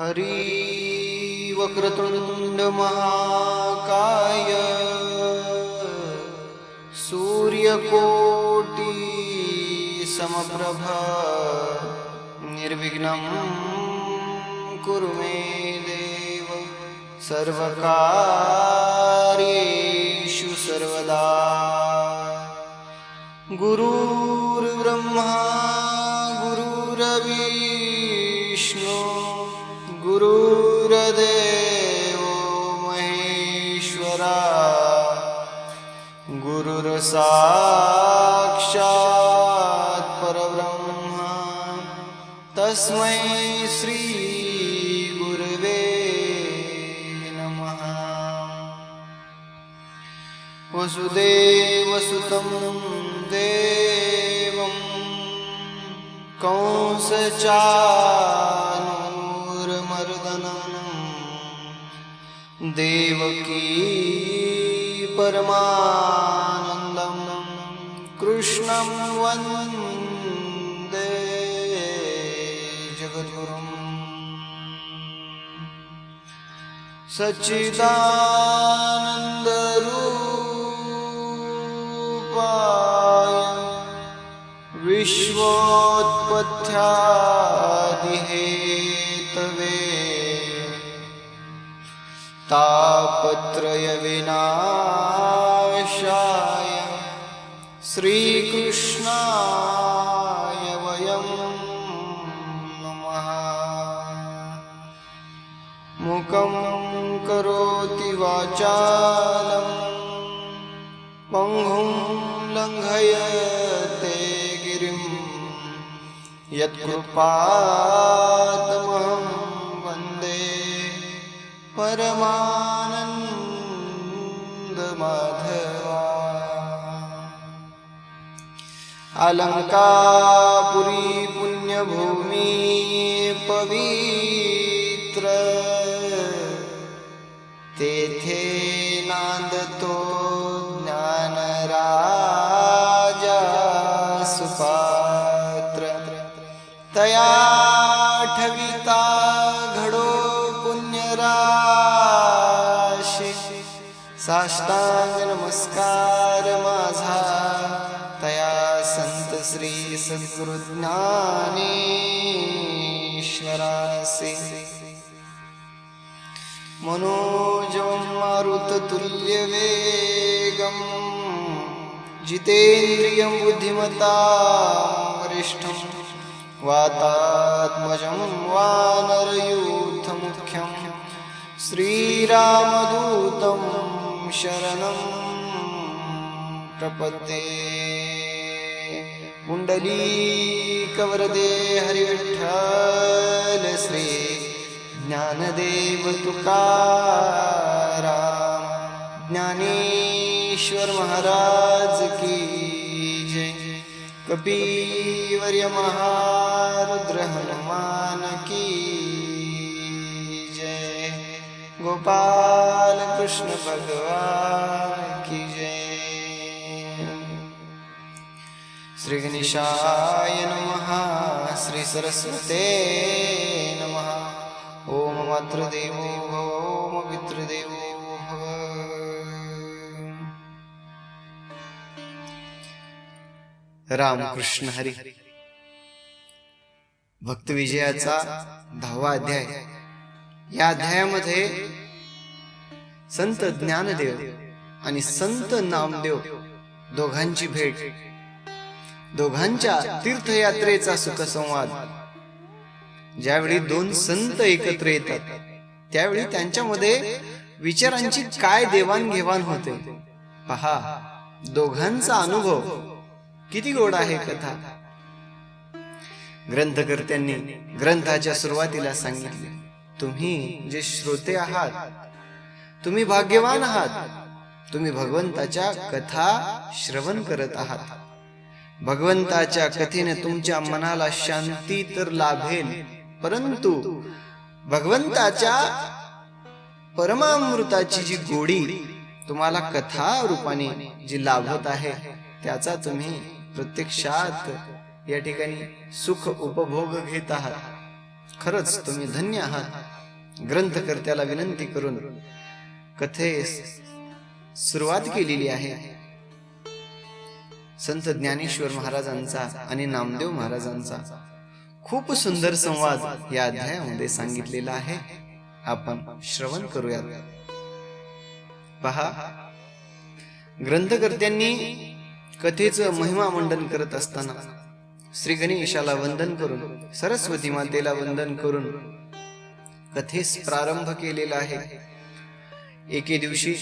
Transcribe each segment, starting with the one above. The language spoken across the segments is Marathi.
हरी वक्रतुंड महाकाय। सूर्यकोटि समप्रभ। निर्विघ्नं कुरु मे देव। सर्वकार्येषु सर्वदा। गुरुर्ब्रह्मा गुरुरवी। गुरुर्देव महेश्वरा गुरुर्साक्षात् परब्रह्मा तस्मै श्री श्रीगुरवे नमः. वसुदेवसुतं देवं कंसचा देवकी परमानन्दं कृष्णं वन्दे जगद्गुरुम्। सच्चिदानन्दरूपाय विश्वोत्पत्यादिहेतवे तापत्रयविनाशाय श्रीकृष्णाय वयं नमः। मुखं करोति वाचालं पङ्गुं लङ्घयते गिरिं। यत्कृपातमहं वन्दे परमानन्दमाधवा अलङ्कापुरी साष्टांग नमस्कार माझा. तया संत श्री सद्गुरु मनोजं मारुततुल्यवेगं जितेन्द्रियं बुद्धिमतां वरिष्ठं वातात्मजं वानरयूथमुख्यं श्रीरामदूतं शरणं प्रपद्ये। पुण्डलीकवरदे हरिविठ्ठल श्री ज्ञानदेव तुकाराम। ज्ञानेश्वर महाराज की जय। कपीवर्य महारुद्र हनुमान की गोपाल कृष्ण भगवान की जय। श्री गणेशाय नमः श्री सरस्वते नमः। ओम मातृदेवो भव ओम पितृदेवो भव। रामकृष्ण हरी। भक्त विजयाचा दहावा अध्याय। या अध्यायामध्ये संत ज्ञानदेव आणि संत नामदेव दोघांची भेट. दोघांच्या तीर्थयात्रेचा सुखसंवाद. ज्यावेळी दोन संत एकत्र येतात त्यावेळी त्यांच्यामध्ये विचारांची काय देवाणघेवाण होते? पहा दोघांचा अनुभव किती गोड आहे कथा. ग्रंथकर्त्यांनी ग्रंथाच्या सुरुवातीला सांगितले तुम्ही जे श्रोते आहात तुम्ही भाग्यवान आहात. तुम्ही भगवंताच्या कथा श्रवण करत आहात. भगवंताच्या कथेने तुमच्या मनाला शांती तर लाभेल परंतु भगवंताच्या परमामृताची जी गोडी तुम्हाला कथा रूपाने जी लाभत आहे त्याचा तुम्ही प्रत्यक्षात या ठिकाणी सुख उपभोग घेत आहात. खरंच तुम्ही धन्य आहात. ग्रंथकर्त्याला विनंती करून कथेस सुरुवात केलेली आहे. संत ज्ञानेश्वर महाराजांचा आणि नामदेव महाराजांचा खूप सुंदर संवाद या अध्यायामध्ये सांगितलेला आहे. आपण श्रवण करूयात. पहा ग्रंथकर्त्यांनी कथेचं महिमा मंडन करत असताना श्री गणेशाला वंदन करून सरस्वती मातेला वंदन करून कथेस प्रारंभ केलेला आहे. एके दिवशी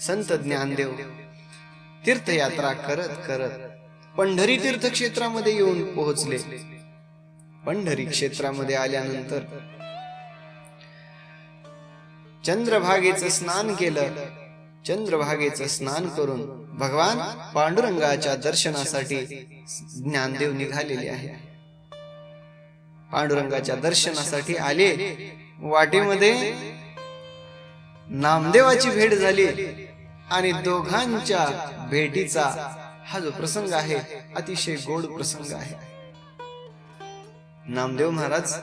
संत ज्ञानदेव तीर्थयात्रा करत करत पंढरी तीर्थक्षेत्रामध्ये येऊन पोहोचले. पंढरी क्षेत्रामध्ये आल्यानंतर चंद्रभागेचं स्नान केलं. चंद्रभागेचं स्नान करून भगवान पांडुरंगाच्या दर्शनासाठी ज्ञानदेव निघालेले आहे पांडुरंगाच्या दर्शनासाठी आले. वाटेमध्ये नामदेवाची भेट झाली आणि दोघांच्या भेटीचा हा जो प्रसंग आहे अतिशय गोड प्रसंग आहे. नामदेव महाराज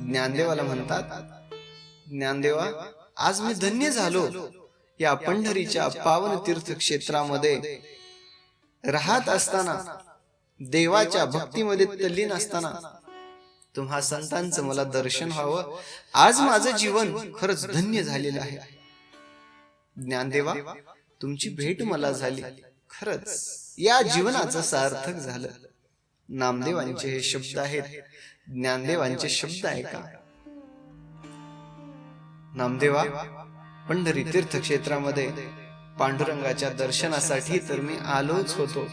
ज्ञानदेवाला म्हणतात ज्ञानदेवा आज मी धन्य झालो या पंढरीच्या पावन तीर्थ क्षेत्रामध्ये राहत असताना देवाच्या भक्तीमध्ये तल्लीन असताना तुम्हा संतांचं मला दर्शन व्हावं. आज माझं जीवन खरंच धन्य झालेलं आहे. ज्ञानदेवा तुमची भेट मला झाली. खरंच या जीवनाचं सार्थक झालं. नामदेवांचे हे शब्द आहेत. ज्ञानदेवांचे शब्द आहे का? नामदेवा पंढरी तीर्थक्षेत्रामध्ये पांडुरंगाच्या दर्शनासाठी तर मी आलोच होतो.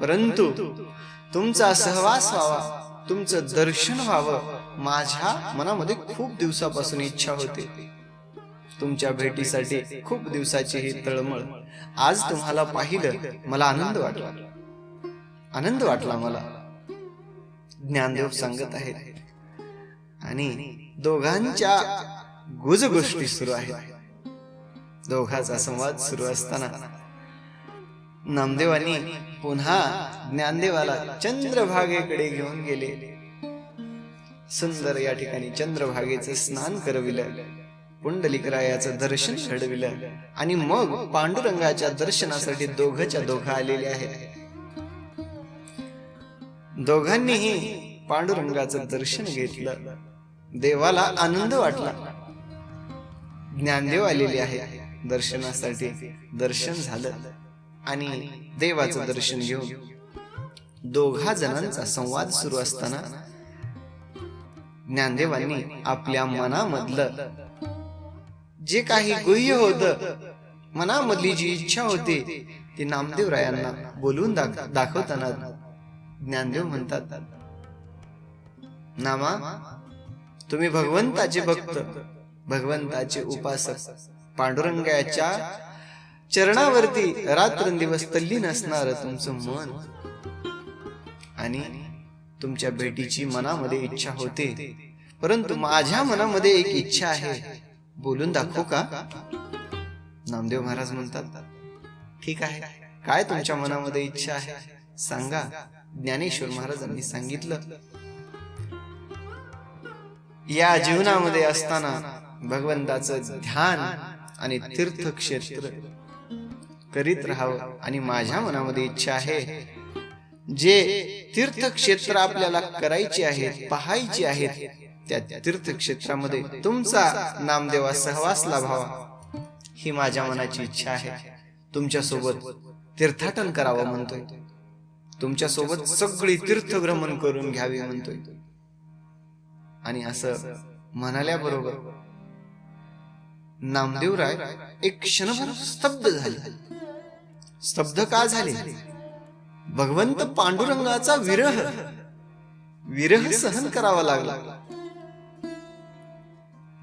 परंतु तुमचा सहवास व्हावा. तुमचं दर्शन व्हावं माझ्या मनामध्ये खूप दिवसापासून इच्छा होते. तुमच्या भेटीसाठी खूप दिवसाची ही तळमळ. आज तुम्हाला पाहिलं मला आनंद वाटला. आनंद वाटला मला. ज्ञानदेव सांगत आहेत. आणि दोघांच्या गुज गोष्टी सुरू आहेत. दोघांचा संवाद सुरू असताना नामदेवांनी पुन्हा ज्ञानदेवाला चंद्रभागेकडे घेऊन गेले. सुंदर या ठिकाणी चंद्रभागेचं स्नान करविलं पुंडलिकरायाचं दर्शन घडविलं आणि मग पांडुरंगाच्या दर्शनासाठी दोघच्या दोघं आलेले आहेत. दोघांनीही पांडुरंगाचं दर्शन घेतलं. देवाला आनंद वाटला. ज्ञानदेव आलेले आहे दर्शनासाठी दर्शन झालं. आणि देवाचं दर्शन घेऊन. दोघा जणांचा संवाद सुरू असताना ज्ञानदेवांनी आपल्या मनामधलं जे काही गुह्य होत मनामधली जी इच्छा होती ती नामदेवरायांना बोलून दाख- दाखवताना ज्ञानदेव म्हणतात नामा तुम्ही भगवंताचे भक्त भगवंताचे उपासक पांडुरंगाच्या चरणावरती रात्रंदिवस तल्लीन असणार तुमचं मन आणि तुमच्या भेटीची मनामध्ये इच्छा होते परंतु माझ्या मनामध्ये एक इच्छा आहे. बोलून दाखवू का? नामदेव महाराज म्हणतात ठीक आहे. काय तुमच्या मनामध्ये इच्छा आहे? सांगा. ज्ञानेश्वर महाराजांनी सांगितलं या जीवनामध्ये असताना भगवंताचं ध्यान आणि तीर्थक्षेत्र करीत राहावं आणि माझ्या मनामध्ये इच्छा आहे जे तीर्थक्षेत्र आपल्याला करायची आहेत पाहायची आहेत त्या तीर्थक्षेत्रामध्ये तुमचा नामदेवा सहवास लाभावा. ही माझ्या मनाची इच्छा आहे. तुमच्यासोबत तीर्थाटन करावं म्हणतोय. तुमच्यासोबत सगळी तीर्थभ्रमण करून घ्यावी म्हणतोय. आणि असं म्हणाल्याबरोबर नामदेवराय एक क्षणभर स्तब्ध झाले. स्तब्ध का झाले? भगवंत पांडुरंगाचा विरह. विरह सहन करावा लागला.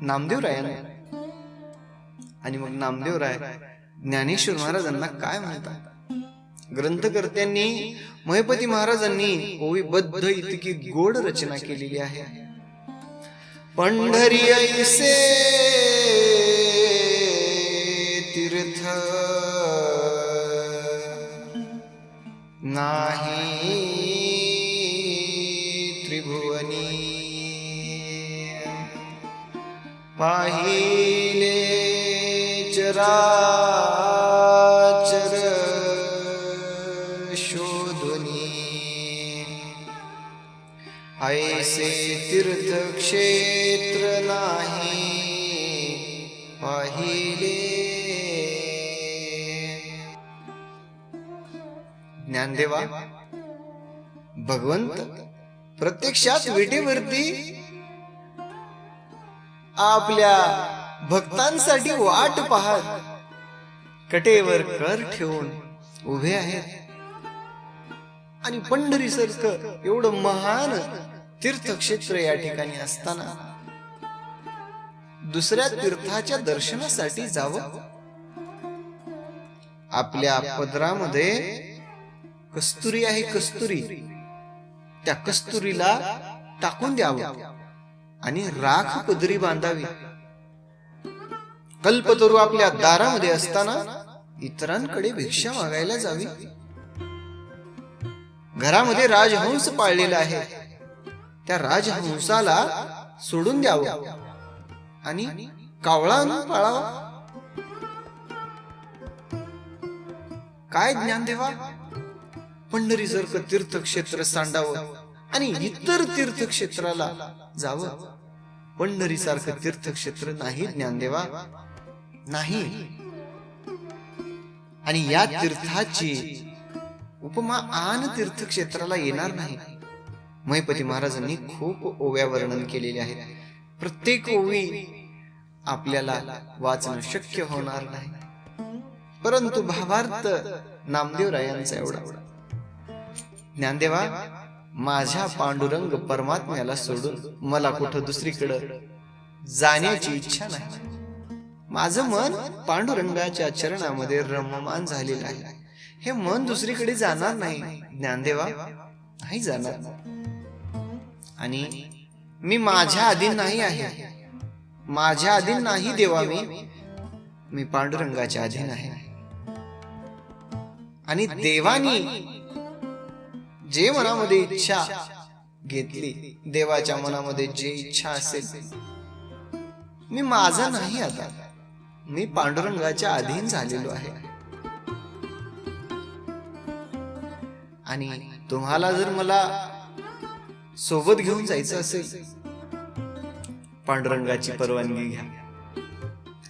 नामदेव नामदेवरायाने आणि मग नामदेव राय ज्ञानेश्वर महाराजांना काय म्हणतात? ग्रंथकर्त्यांनी महेपती महाराजांनी ओवीबद्ध इतकी गोड रचना केलेली आहे. पंढरी ऐसे तीर्थ नाही त्रिभुवनी. पाहिले चरा ज्ञानदेवा भगवंत प्रत्यक्षात विटेवरती आपल्या भक्तांसाठी वाट पाहत कटेवर कर ठेवून उभे आहेत. आणि पंढरी सारखं एवढं महान तीर्थक्षेत्र या ठिकाणी असताना दुसऱ्या तीर्थाच्या दर्शनासाठी जावं. आपल्या पदरामध्ये कस्तुरी आहे कस्तुरी. त्या कस्तुरीला टाकून द्यावं आणि राख पदरी बांधावी. कल्पतरू आपल्या दारामध्ये असताना इतरांकडे भिक्षा मागायला जावी. घरामध्ये राजहंस पाळलेला आहे. त्या राजहंसाला सोडून द्यावं आणि कावळा पाळावा. काय ज्ञान देवा? पंढरी सारखं तीर्थक्षेत्र सांडावं आणि इतर तीर्थक्षेत्राला जावं. पंढरी सारखं तीर्थक्षेत्र नाही ज्ञानदेवा. नाही. आणि या तीर्थाची उपमा आन तीर्थक्षेत्राला येणार नाही. महिपती महाराजांनी खूप ओव्या वर्णन केलेले आहेत. प्रत्येक ओवी आपल्याला वाचणं शक्य होणार नाही. परंतु भावार्थ नामदेव रायांचा एवढा. ज्ञानदेवा माझ्या पांडुरंग परमात्म्याला सोडून मला कुठं दुसरीकडं जाण्याची इच्छा नाही. माझं मन पांडुरंगाच्या चरणामध्ये रममान झालेलं आहे. हे मन दुसरीकडे जाणार नाही ज्ञानदेवा. नाही जाणार. आणि मी माझ्या अधीन नाही आहे. माझ्या अधीन नाही देवा मी. मी पांडुरंगाच्या अधीन आहे. आणि देवानी जे मनामध्ये इच्छा घेतली देवाच्या मनामध्ये जे इच्छा असेल. मी माझा नाही आता. मी पांडुरंगाच्या अधीन झालेलो आहे. आणि तुम्हाला जर मला सोबत घेऊन जायचं असेल पांडुरंगाची परवानगी घ्या.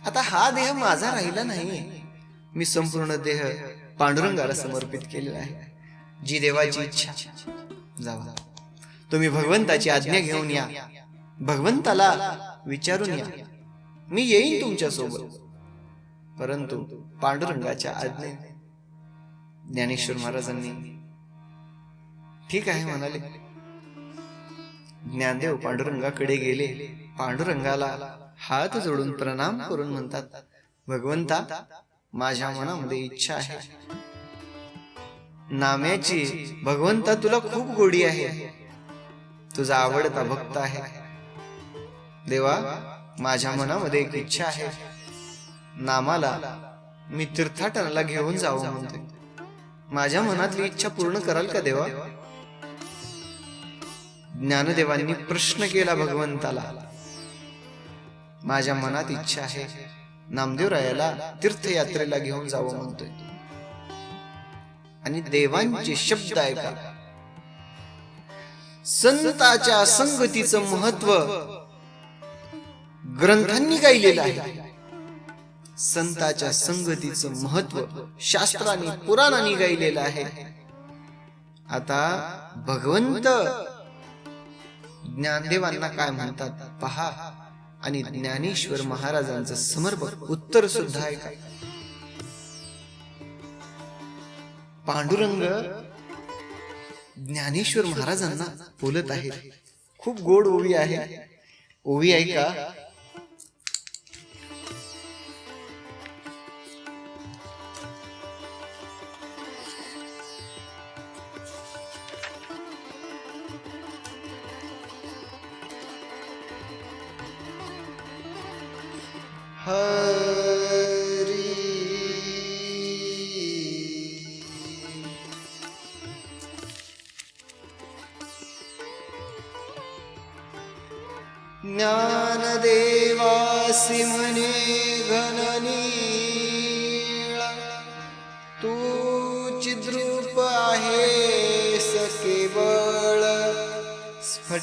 आता हा देह माझा राहिला नाही मी संपूर्ण देह पांडुरंगाला समर्पित केलेला आहे. जी देवाची इच्छा. जावा. तुम्ही भगवंताची आज्ञा घेऊन या. भगवंताला विचारून या. मी येईन तुमच्यासोबत परंतु पांडुरंगाच्या आज्ञे ज्ञानेश्वर महाराजांनी ठीक आहे म्हणाले. ज्ञानदेव पांडुरंगाकडे गेले. पांडुरंगाला हात जोडून प्रणाम करून म्हणतात भगवंता माझ्या मनामध्ये इच्छा आहे. नाम्याची भगवंता तुला खूप गोडी आहे. तुझा आवडता भक्त आहे. देवा माझ्या मनामध्ये एक इच्छा आहे. नामाला मी तीर्थाटनाला घेऊन जावं म्हणते माझ्या मनातली इच्छा पूर्ण कराल का देवा? ज्ञानदेवांनी प्रश्न केला भगवंताला. माझ्या मनात इच्छा आहे. नामदेवरायाला तीर्थयात्रेला घेऊन जावं म्हणतोय. आणि देवांचे शब्द ऐका. संताच्या संगतीचं महत्त्व ग्रंथांनी गायलेलं आहे. संताच्या संगतीचं महत्त्व शास्त्राने पुराणांनी गायलेलं आहे. आता भगवंत ज्ञानदेवांना काय म्हणतात? पहा. आणि ज्ञानेश्वर महाराजांचं समर्पक उत्तर सुद्धा आहे पांडुरंग ज्ञानेश्वर महाराजांना बोलत आहेत. खूप गोड ओवी आहे. ओवी आहे का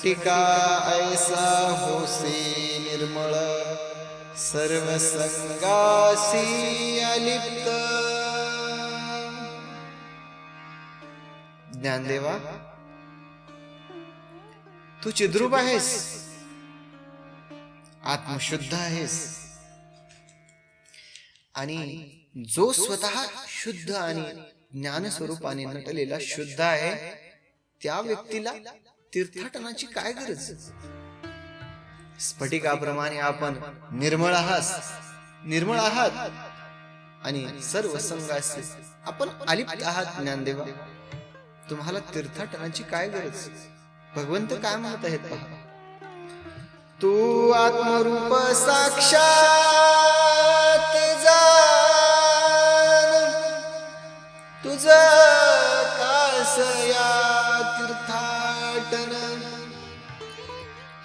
स्फटिका ऐसा होसे निर्मळ सर्व संगासी अलिप्त। ज्ञानदेवा तू चिद्रूप आहेस आत्मशुद्ध आहेस आणि जो स्वतः शुद्ध आणि ज्ञान स्वरूपाने नटलेला शुद्ध आहे त्या व्यक्तीला तीर्थाटनाची काय गरज? स्फटिकाप्रमाणे आपण निर्मळ आहात निर्मळ आहात. आणि सर्व संघास आपण अलिप्त आहात ज्ञानदेवा. तुम्हाला तीर्थाटनाची काय गरज? भगवंत काय म्हणत आहेत पहा. तू आत्मरूप साक्षात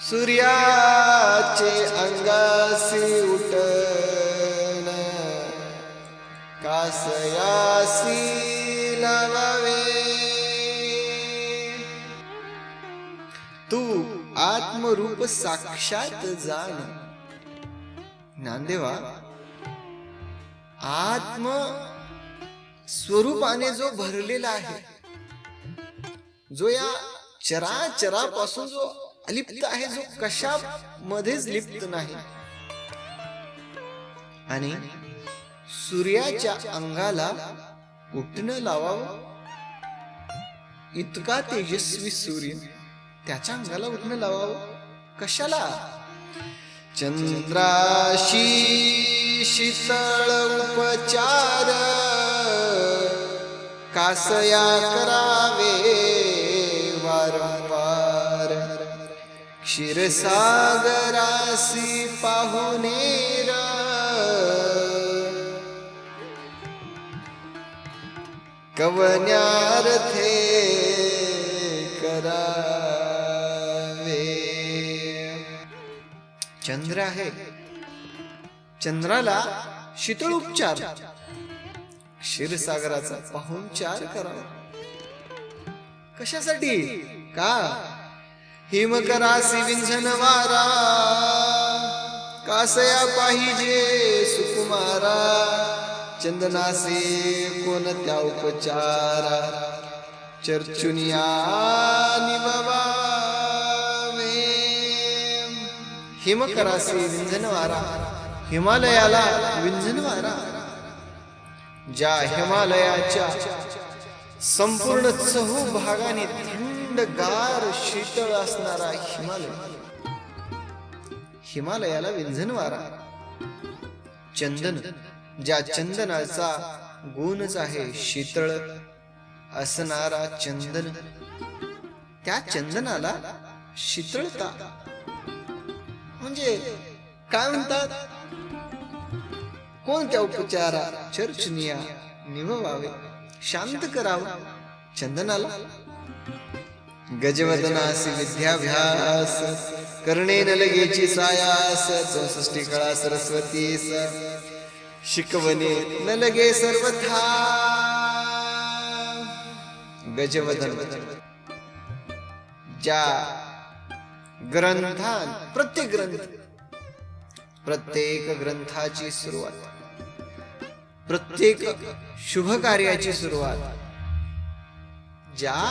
सूर्याचे अंगासी उठन कासयासी लावावे. तू आत्मरूप साक्षात जाण. ज्ञानदेवा आत्म स्वरूपाने जो भरलेला आहे जो या चराचरापासून जो अलिप्त आहे जो कशा मध्येच लिप्त नाही. आणि सूर्याच्या अंगाला उठणं लावावं? इतका तेजस्वी सूर्य त्याच्या अंगाला उठणं लावावं? कशाला? चंद्राशी शीतळ उपचार कासया करावे. क्षीरसागरासी पाहुनेर कवन्यार्थे करावे। चंद्र आहे. चंद्राला शीतळ उपचार. क्षीरसागराचा पाहुणचार करावा. कशासाठी? का? हिमकरासी विंझन वारा कासया पाहिजे सुकुमारा चंदनासे कोणत्या उपचारा चर्चुनिया निभवावे हिमकरासी विंझन वारा हिमालयाला विंझन वारा ज्या हिमालयाच्या संपूर्ण चहू भागाने थंडगार शीतळ असणारा हिमालय. हिमालयाला विंझन वारा चंदन ज्या चंदनाचा गुणच आहे शीतळ असणारा चंदन. त्या चंदनाला शीतळता. म्हणजे काय म्हणतात? कोणत्या उपचारा चर्चनिया निभवावे? शांत करावं चंदनाला. गजवदनासी विद्याभ्यास करणे न लगेची सायास चौसष्टी कळा सरस्वतीस शिकवणे न लगे सर्वथा। गजवदन ज्या ग्रंथान प्रत्येक ग्रंथ प्रत्येक ग्रंथाची सुरुवात प्रत्येक शुभ कार्याची सुरुवात ज्या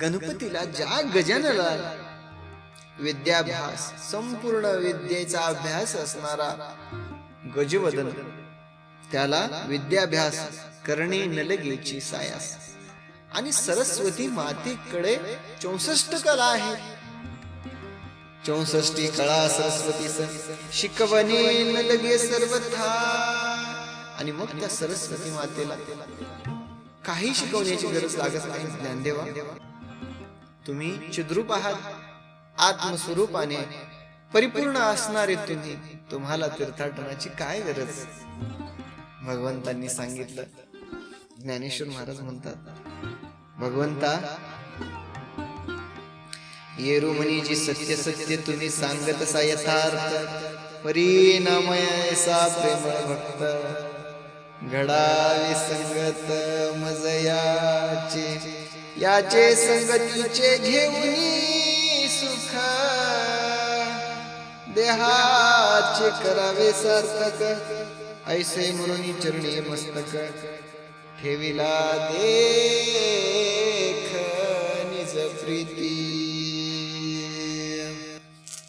गणपतीला ज्या गजानला विद्याभ्यास संपूर्ण विद्येचा अभ्यास असणारा गजवदन त्याला विद्याभ्यास करणे नलगेची सायास. आणि सरस्वती मातेकडे चौसष्ट कला आहे. चौसष्टी कळा सरस्वती शिकवणे नलगे सर्वथा. आणि मग त्या सरस्वती मातेला काही शिकवण्याची गरज लागत नाही ज्ञानदेवा. तुम्ही चिद्रूप आहात. आत्मस्वरूपाने परिपूर्ण असणारे तुम्ही. तुम्हाला तीर्थाटनाची काय गरज? भगवंतांनी सांगितलं. ज्ञानेश्वर महाराज म्हणतात भगवंता येरू म्हणी जी सत्य सत्य तुम्ही सांगत सा यथार्थ. परिणामय ऐसा भक्त घडावी संगत मजयाचे याचे संगतीचे घेऊन सुख. देहाचे करावे सार्थक. ऐसे म्हणून चरणी मस्तक. ठेविला देख निज प्रीती.